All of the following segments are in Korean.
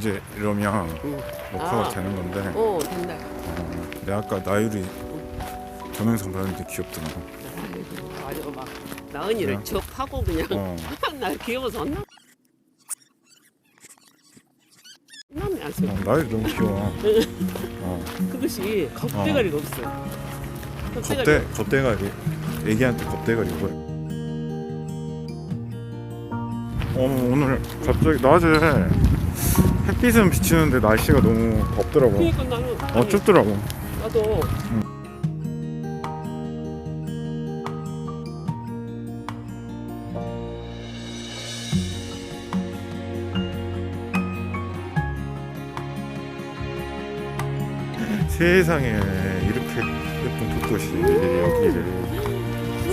이제 이러면 응. 녹화가 아. 되는 건데 어 된다. 어, 내가 아까 나유리 동영상 봤는데 귀엽더라. 아이고, 막 나은이를 그래? 접하고 그냥 어. 나 귀여워서 혼나. 혼나면 안 써. 어, 나유리 너무 귀여워. 어, 그것이 겁대가리가 없어. 겁대 겁대가리. 애기한테 겁대가리 뭐야? 어 오늘 갑자기 낮에 햇빛은 비치는데 날씨가 너무 덥더라고. 그러니까 나는 어 춥더라고. 나도 세상에 이렇게 예쁜 벚꽃이 여기를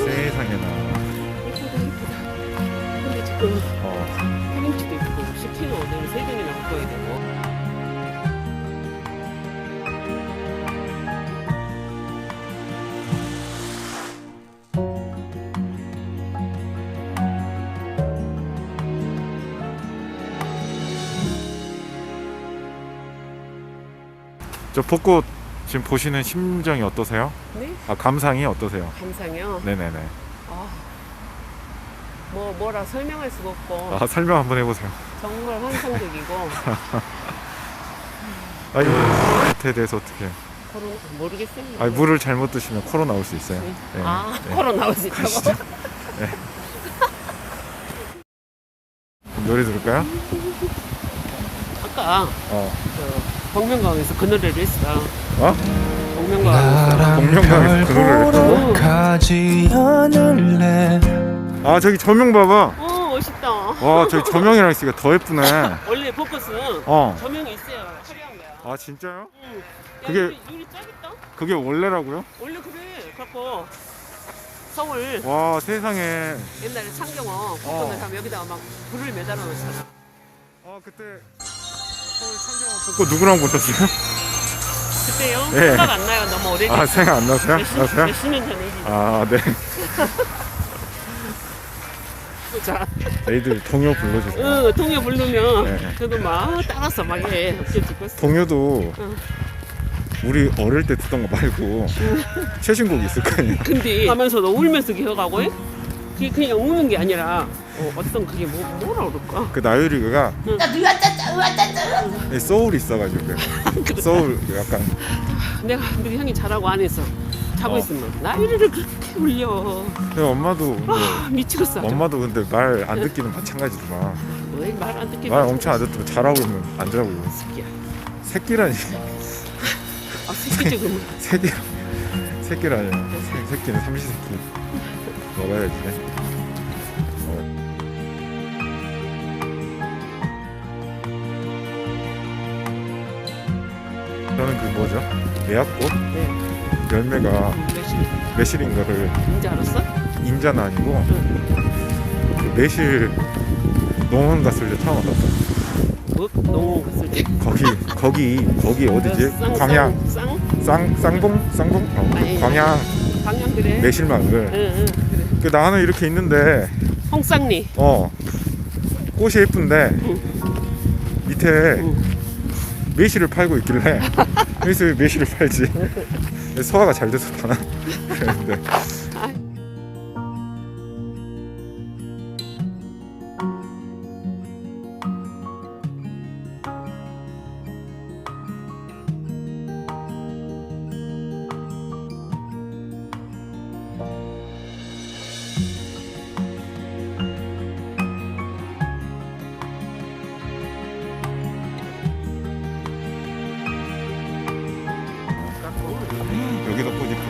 세상에나 예쁘다 예쁘다. 근데 지금 어, 있고 10kg 오늘 세 병이나 갖고 와야 되고. 저 벚꽃 지금 보시는 심정이 어떠세요? 네? 아 감상이 어떠세요? 감상이요. 네네네. 아, 뭐 뭐라 설명할 수가 없고 아 설명 한번 해보세요. 정말 환상적이고 아 이거 밭에 대해서 어떻게? 코로나 모르겠어요. 아 물을 잘못 드시면 코로 나 올 수 있어요. 네. 아 네. 코로나 나올 수 있다고. 노래 들을까요? 아까 어. 저 복면가왕에서 그 노래를 했어. 어? 복면가왕에서. 공룡강에서 그 노래를 했다고? 어. 가지 않을래 아 저기 조명 봐봐. 어 멋있다. 와 저기 조명이랑 있으니까 더 예쁘네. 원래 벚꽃은 어. 조명이 있어야 거야. 아 진짜요? 응. 야, 그게- 유리 짝있다. 그게 원래라고요? 원래 그래. 갖고 서울 와 세상에. 옛날에 벚꽃을 어. 하면 여기다가 막 불을 매달아 놓잖아. 아 그때 서울 창경원 벚꽃 누구랑 보셨어요? 그때요? 네. 생각 안 나요. 너무 오래됐어. 아 생각 안 나세요? 몇십, 나세요? 몇십 년 전에 얘기. 아 네. 자, 애들 동요 불러주세요. 응, 동요 부르면 네. 저도 막 따라서 막 해. 듣고 있어. 동요도 응. 우리 어릴 때 듣던 거 말고 최신곡 있을 거 아니에요? 근데 하면서도 울면서 기어가고 해? 그게 그냥 우는 게 아니라 어, 어떤 그게 뭐, 뭐라 그럴까? 그 나유리가 이 소울이 있어가지고 그래. 소울 약간 내가 우리 형이 잘하고 안 해서 자고 어. 있으면 나이를 그렇게 울려. 근데 엄마도 뭐 아, 미치겠어. 엄마도 근데 말 안 듣기는 마찬가지지만 왜말안 듣게 말 엄청 안 듣고 잘하고 있으면 안 자고 새끼야. 새끼라니 아, 새끼 지금. 새끼 새끼라니 새, 새끼는 삼시세끼 먹어야지 어. 저는 그 뭐죠 매화꽃 네. 열매가 매실. 매실인 거를 인지 알았어? 인자는 아니고 그 매실 농원 갔을 때 처음 알았어 뭐? 농원 갔을 때. 거기 거기 거기 어디지 쌍, 광양 쌍? 쌍 쌍봉 쌍봉 어, 그 아니. 광양 광양 그래. 매실마을 응, 응, 그래. 그 나는 이렇게 있는데 홍쌍리. 어 꽃이 예쁜데 밑에 응. 매실을 팔고 있길래. 여기서 왜 매실을 팔지? 소화가 잘 돼서 파나 그랬는데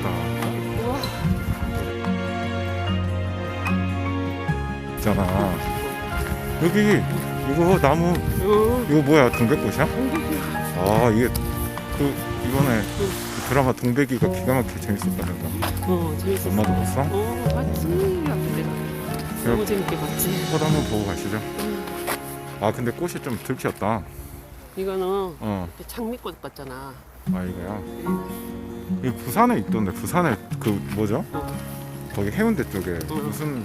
아, 이쁘다 우와. 있잖아 여기 이거 나무 응. 이거 뭐야 동백꽃이야? 아 이게 그 이번에 그 드라마 동백이가 기가 막히게 재밌었다면서 어, 재밌었어. 엄마도 봤어? 어, 봤지. 아픈데. 너무 재밌게 봤지. 꽃 한번 보고 가시죠 응. 아 근데 꽃이 좀 들키었다 이거는 어 장미꽃 같잖아. 아 이거야 이 부산에 있던데 부산에 그 뭐죠? 어. 거기 해운대 쪽에 응. 무슨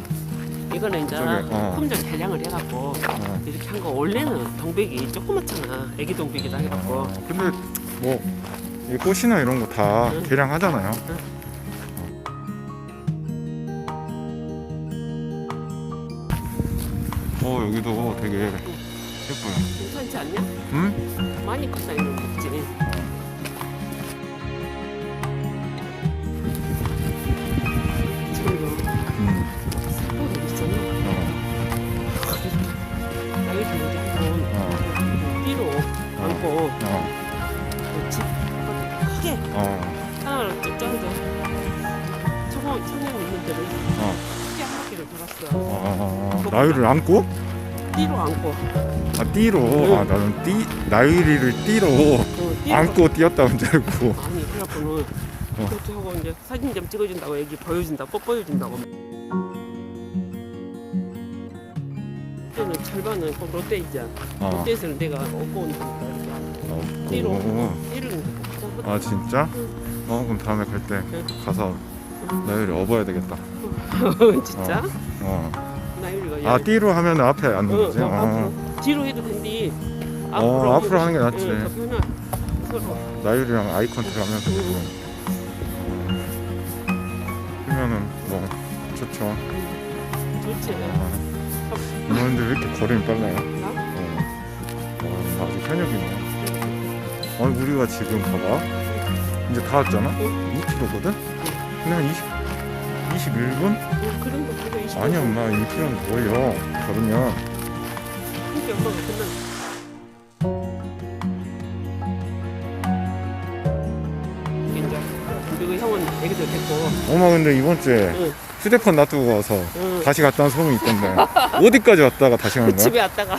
이거는 이제 저기, 어. 품종 개량을 해갖고 어. 이렇게 한 거 원래는 동백이 조그맣잖아. 애기 동백이다 해갖고 근데 뭐이 꽃이나 이런 거 다 응. 개량하잖아요. 어 여기도 되게 예뻐요. 괜찮지 않냐? 응? 많이 컸다 이런 거 있지. 바퀴를 돌았어. 어. 나유를 안고? 띠로 안고. 아 띠로. 아 나는 띠 나유리를 띠로 어, 띠로 안고 뛰었다는 줄 알고. 아니 그래갖고는 어. 그렇게 하고 이제 사진 좀 찍어준다고 애기 보여준다 뽀 보여준다고 그때는 절반은 꼭 롯데 있잖아 어. 롯데에서는 내가 얻고 온다니까 어. 띠로 어. 띠를 아 진짜? 어 그럼 다음에 갈때 응. 가서 나유리 업어야 되겠다. 진짜? 어. 아 띠로 하면 앞에 앉는 어, 거지? 어, 어. 앞으로 뒤로 해도 된디 어, 앞으로 하는 게 낫지. 응, 더 편하 서로 나유리랑 아이 컨택 하면서 지금 그러면은 뭐 좋죠. 좋지 어. 이놈들 왜 이렇게 걸음이 빨라요? 나? 어. 어, 아주 현역이네. 어, 우리가 지금 봐봐. 이제 다 왔잖아? 2km거든? 근데 한 20, 21분? 응, 그런 거 그거 20 아니, 엄마, 2km는 걸려. 걸으면. 그렇게 엄마가 이제 그리고 형은 애기들 됐고 엄마, 근데 이번 주에 응. 휴대폰 놔두고 와서 응. 다시 갔다 온 소문이 있던데. 어디까지 왔다가 다시 가는 거야? 집에 왔다가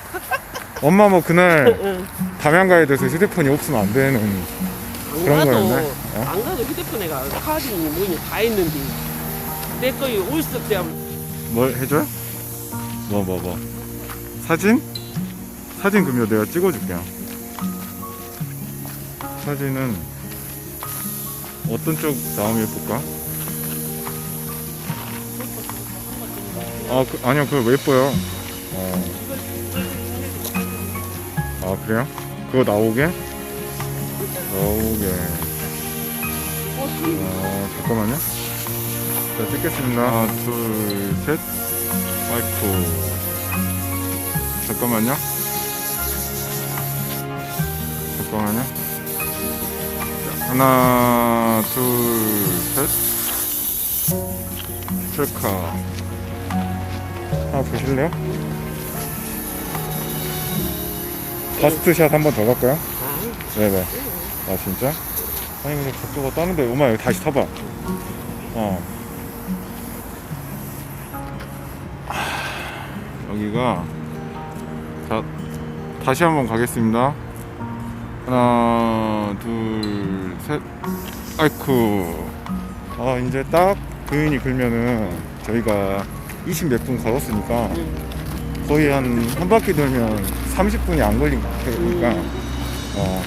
엄마 뭐 그날 응. 담양 가야 돼서 휴대폰이 없으면 안 되는 안 그런 가도 거였네. 어? 안 가도 휴대폰에 가 카드니 뭐니 다 있는데 내 거에 올스 때뭘 해줘요? 뭐 뭐 뭐, 사진? 사진 그러면 내가 찍어줄게요 사진은 어떤 쪽 나오면 예쁠까? 아 그, 아니요 그거 예뻐요 어. 아 그래요? 그거 나오게? 나오게 어, 잠깐만요. 자, 찍겠습니다. 하나, 둘, 셋. 아이쿠. 잠깐만요. 잠깐만요. 자, 하나, 둘, 셋. 셀카. 하나 보실래요? 파스트샷 한 번 더 갈까요? 아, 네네. 아 진짜? 아니 근데 각도가 다른데 엄마 여기 다시 타봐. 어. 여기가 자 다시 한번 가겠습니다. 하나 둘 셋. 아이쿠. 아 이제 딱 교인이 걸면은 저희가 20 몇 분 걸었으니까 응. 거의 한 한 바퀴 돌면 30분이 안 걸리니까 음. 어